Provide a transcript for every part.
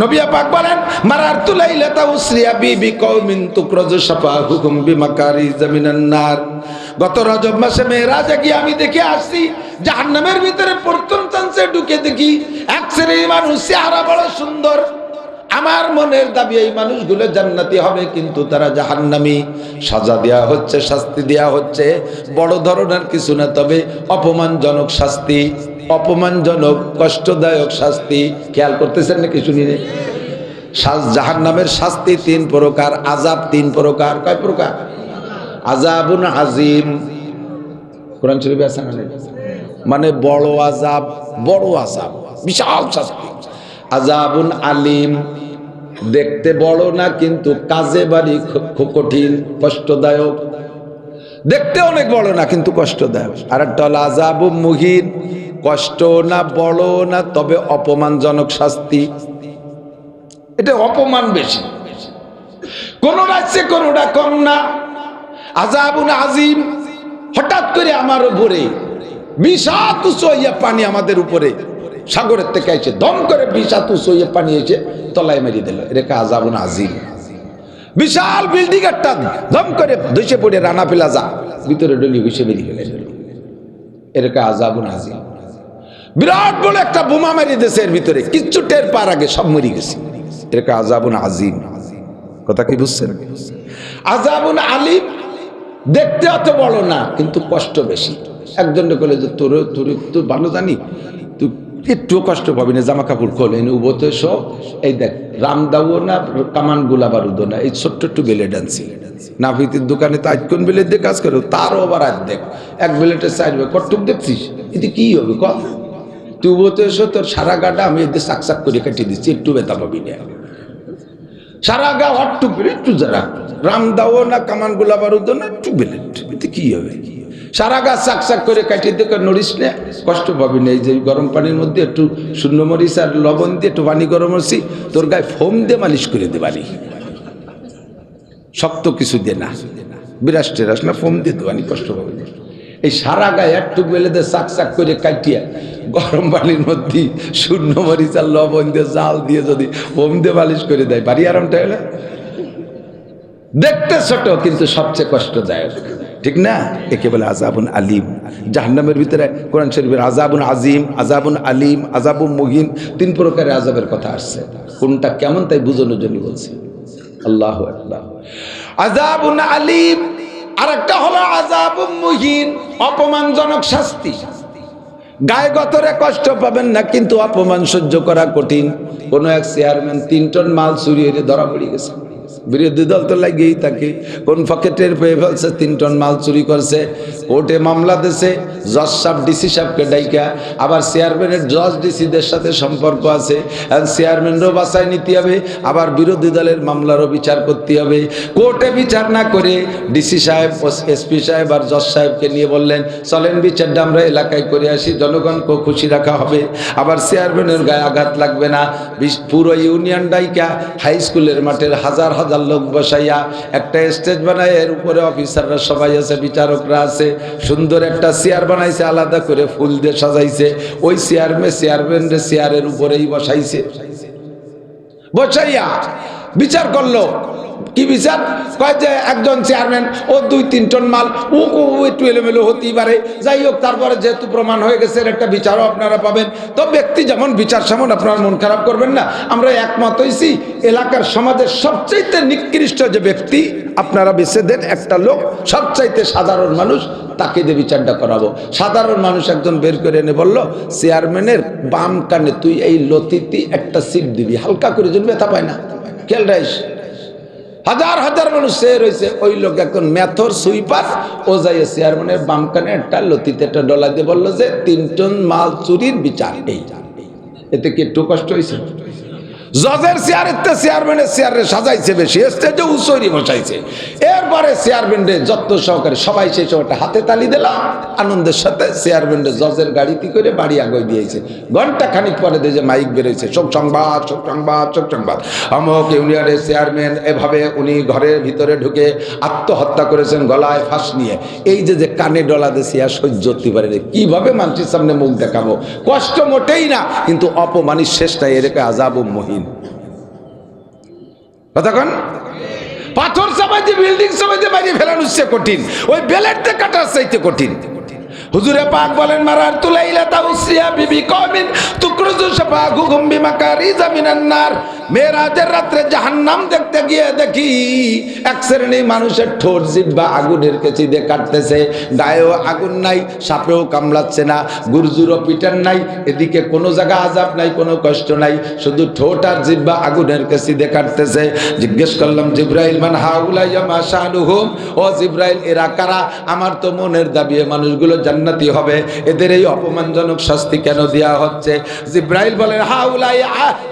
নবিয়া পাক জামিনান নার। গত রজব মাসে গিয়ে আমি দেখে আসছি, জাহান্নামের ভিতরে ঢুকে দেখি মানুষ বড় সুন্দর। আমার মনের দাবি, এই মানুষগুলো জান্নাতি হবে কিন্তু তারা জাহান্নামি। সাজা দেয়া হচ্ছে, শাস্তি দেয়া হচ্ছে, বড় ধরনের কিছু না, তবে অপমানজনক শাস্তি। অপমানজনক, কষ্টদায়ক শাস্তি। খেয়াল করতেছেন নাকি শুনি জাহান নামের শাস্তি তিন প্রকার আজাব তিন প্রকার। কয় প্রকার? আজাবুন আজিম। কোরআন শরীফে আছে না মানে বড় আজাব বড় আজাব বিশাল শাস্তি। আজাবুন আলিম। দেখতে বড় না, কিন্তু কাজে বাড়ি খুব কঠিন, কষ্টদায়ক। দেখতে অনেক বড় না, কিন্তু কষ্টদায়ক। আর একটা হলো আজাবু মুহিন কষ্ট না বড় না তবে অপমানজনক শাস্তি। এটা অপমান বেশি। কোন রাজ্যে কোনটা কম না। আজাবুন আজিম, হঠাৎ করে আমার উপরে বিষাত উঁচুইয়া পানি আমাদের উপরে সাগরের থেকে এসে দম করে বিষাত উঁচুইয়া পানি এসে তলায় মেরিয়ে দিল। এটাকে আজাবুন আজিম? বিশাল বিল্ডিং একটা দম করে ধসে পড়ে রানা ফেলা যা ভিতরে ডলি ঘুষে বেরিয়ে গেলে। এটাকে আজাবুন আজিম? বিরাট বড় একটা বোমা মেরে এর ভিতরে। কিচ্ছু টের পার আগে সব মরে গেছে। এটাকে আজাবুন আজিম কথা কি বুঝছেন? আজাবুন আলিম দেখতে অত বড় না, কিন্তু কষ্ট বেশি। একজনকে বলে যে, তোর তোর তোর ভালো জানি? তুই একটু কষ্ট পাবি না জামা কাপড় খোল, এনে উবোতে সব এই দেখ রামদাও না, কামানগুলা বারুদও না, এই ছোট্ট একটু বেলে ডান্সি নাফিতের দোকানে তো আজ কোন বেলে দিয়ে কাজ করো, তারও আবার আজ দেখ, এক বেলেটে চাইবে কটুক দেখছিস? এতে কি হবে? ক তুই উবোতে এসো, তোর সারা গাটা আমি চাক চাক করে কেটে দিচ্ছি, একটু বেতা পাবি না। সারা গা হট্টু করে একটু যারা রাম দাও না কামান গোলা বারুদ না, একটু বেলেট। এতে কি হবে? সারা গা চাক চাক করে কাটিয়ে দিয়ে নড়িস না? কষ্ট পাবি না, এই যে গরম পানির মধ্যে একটু শূন্য মরিচ আর লবণ দিয়ে একটু পানি গরম হচ্ছি তোর গায়ে ফোম দিয়ে মালিশ করে দে বাড়ি। শক্ত কিছু দিয়ে না। বিরাস টেরাস না, ফোম দিয়ে দেবানি কষ্ট পাবি এই সারা গায়ে একটু বেলে দিয়ে চাক চাক করে কাটিয়া গরম পানির মধ্যে শূন্য মরিচার লবণ দিয়ে জাল দিয়ে যদি ফোম দিয়ে মালিশ করে দেয়, বাড়ি আরামটা হলে? দেখতে ছোট কিন্তু সবচেয়ে কষ্টদায়ক। ঠিক না? একে বলে আজাবুন আলিম। জাহান্নামের ভিতরে কোরআন শরীফের আজাবুন আজিম আজাবুন আলিম আজাবুন মুহিন তিন প্রকারের আজাবের কথা আসছে। কোনটা কেমন তাই বুঝানোর জন্য বলছি। আল্লাহ আল্লাহ আজাবুন আলিম আর একটা হলো আজাবুন মুহিন অপমানজনক শাস্তি। গায়ে গতরে কষ্ট পাবেন না, কিন্তু অপমান সহ্য করা কঠিন। কোনো এক চেয়ারম্যান তিন টন মাল চুরি হয়ে ধরা পড়ে গেছে। বিরোধী দল তো লাগিয়েই থাকে কোন পকেটের পেয়ে ফেলছে, তিন টন মাল চুরি করছে, কোর্টে মামলা দিছে, জজ সাহেব, ডিসি সাহেবকে ডাইকা, আবার চেয়ারম্যানের জজ, ডিসিদের সাথে সম্পর্ক আছে চেয়ারম্যানরও বাসায় নিতে হবে, আবার বিরোধী দলের মামলারও বিচার করতে হবে। কোর্টে বিচার না করে ডিসি সাহেব এসপি সাহেব আর জজ সাহেবকে নিয়ে বললেন, চলেন বিচারটা আমরা এলাকায় করে আসি, জনগণকে খুশি রাখা হবে। আবার চেয়ারম্যানের গায়ে আঘাত লাগবে না পুরো ইউনিয়ন ডাইকা হাই স্কুলের মাঠের হাজার হাজার লোক বসাইয়া একটা স্টেজ বানায়, এর উপরে অফিসাররা সবাই আছে, বিচারকরা আছে, সুন্দর একটা চেয়ার বানাইছে, আলাদা করে ফুল দিয়ে সাজাইছে। ওই চেয়ারম্যান চেয়ারম্যানের চেয়ারের উপরেই বসাইছে। বসাইয়া বিচার করল। কি বিচার কয় যে একজন চেয়ারম্যান, ও দুই তিন টন মাল, ও একটু এলোমেলো হতেই পারে। যাই হোক, তারপরে যেহেতু প্রমাণ হয়ে গেছে একটা বিচারও আপনারা পাবেন। তো ব্যক্তি যেমন বিচার সেমন, আপনার মন খারাপ করবেন না। আমরা একমত হয়েছি এলাকার সমাজের সবচাইতে নিকৃষ্ট যে ব্যক্তি, আপনারা বেছে দেন একটা লোক, সবচাইতে সাধারণ মানুষ, তাকে দিয়ে বিচারটা করাবো। সাধারণ মানুষ একজন বের করে এনে বলল, চেয়ারম্যানের বাম কানে তুই এই লতিতে একটা সিট দিবি, হালকা করে যেন ব্যথা পায় না। খেয়াল রাইস হাজার হাজার মানুষ সে রয়েছে। ওই লোক এখন ম্যাথর সুইপার। ও যাইয়ে চেয়ারম্যানের বাম কানে একটা লতিতে একটা ডলা দিয়ে বলল যে তিনটন মাল চুরির বিচার এই। এতে কি একটু কষ্ট হয়েছে? জজের চেয়ারের তে চেয়ারম্যানের চেয়ারে সাজাইছে বেশি, স্টেজে উসরি বসাইছে। এরপরে চেয়ারম্যানরে যত্ন সহকারে সবাই সেই সময়টা হাতে তালি দিলাম, আনন্দের সাথে চেয়ারম্যানরে জজের গাড়িতে করে বাড়ি আগে দিয়েছে। ঘণ্টা খানিক পরে যে মাইক বেরোয়েছে শোক সংবাদ শোক সংবাদ শোক সংবাদ। আমক ইউনিয়নের চেয়ারম্যান এভাবে উনি ঘরের ভিতরে ঢুকে আত্মহত্যা করেছেন গলায় ফাঁস নিয়ে। এই যে যে কানে ডলা দেশি আর সহ্য করতে পারে। কীভাবে মানুষের সামনে মুখ দেখাবো? কষ্ট মোটেই না, কিন্তু অপমানির শেষটাই এরকম আজাব ও আমিন কতক্ষণ পাথর সবাইতে বিল্ডিং সবাইতে বাইরে ফেলানো সে কঠিন। ওই বেলেটতে কাটার চাইতে কঠিন। হুজুরে পাক বলেন, মারার তুলাইলা তাউসিয়া বিবি কমিন তুকরুজু সাফা গুগুম বিমাকারি জামিনান্নার নার। মেরাজের রাত্রে জাহান্নাম দেখতে গিয়ে দেখি এক শ্রেণি মানুষের ঠোঁট জিব্বা আগুনের কেচি দিয়ে কাটতেছে। গায়েও আগুন নাই, সাপেও কামড়াচ্ছে না, গুরজুরও পিটার নাই, এদিকে কোনো জায়গা আজাব নাই, কোনো কষ্ট নাই, শুধু ঠোঁট আর জিব্বা আগুনের কেচি দিয়ে কাটতেছে। জিজ্ঞেস করলাম, জিব্রাইল, মান হাউলাইয়া মা শাহরুহুম ও জিব্রাইল, এরা কারা? আমার তো মনের দাবি মানুষগুলো জান্নাতি হবে। এদের এই অপমানজনক শাস্তি কেন দেওয়া হচ্ছে? জিব্রাইল বলেন হাউলাই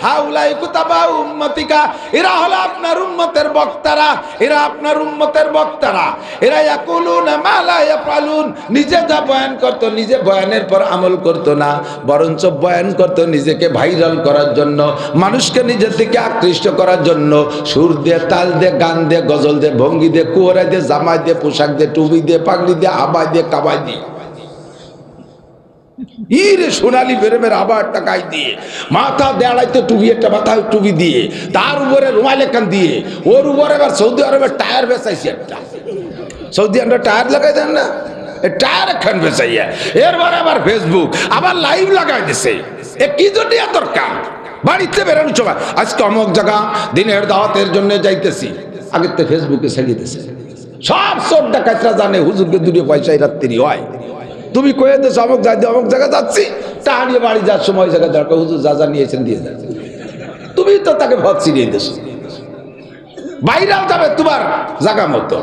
হাউলাই কুতাবা উম্মতিকা, এরা হলো আপনার উম্মতের বক্তারা, এরা আপনার উম্মতের বক্তারা। এরা ইয়াকুলুন মা লা ইয়াফালুন নিজে যা বয়ান করত নিজে বয়ানের পর আমল করত না, বরঞ্চ বয়ান করত নিজেকে ভাইরাল করার জন্য, মানুষকে নিজের দিকে আকৃষ্ট করার জন্য, সুর দিয়ে, তাল দিয়ে, গান দিয়ে, গজল দিয়ে, ভঙ্গি দিয়ে, কুয়ারা দিয়ে, জামাই দিয়ে, পোশাক দিয়ে, টুপি দিয়ে, পাগড়ি দিয়ে আবাই দিয়ে, কাবাই দিয়ে। আবার দিয়ে তার উপরে দিয়ে, ওর উপরে এবার সৌদি আরবের টায়ার বেচাইছে সৌদি আরবের টায়ার লাগাই দেন না? টায়ার আবার ফেসবুক আবার লাইভ লাগাই দিছে। এ কি জন্য দরকার? বাড়িতে বেরোনো চোখা আজকে অমুক জায়গা, দিনের দাওয়াতের জন্য যাইতেছি, আগের তো ফেসবুকে ছাড়িয়ে দিছে। সব সব ডাকাতরা জানে হুজুরকে দুটো পয়সায় রাত্রি হয়। তুমি কয়ে দেশ অমুক যাই অমুক জায়গায় যাচ্ছি। তা হারিয়ে বাড়ি যাওয়ার সময় জায়গা দরকার। হুজুর যা যা নিয়েছেন দিয়ে যাচ্ছে। তুমি তো তাকে ভদ নিয়ে দেশ বাইরেও যাবে তোমার জায়গা মতো।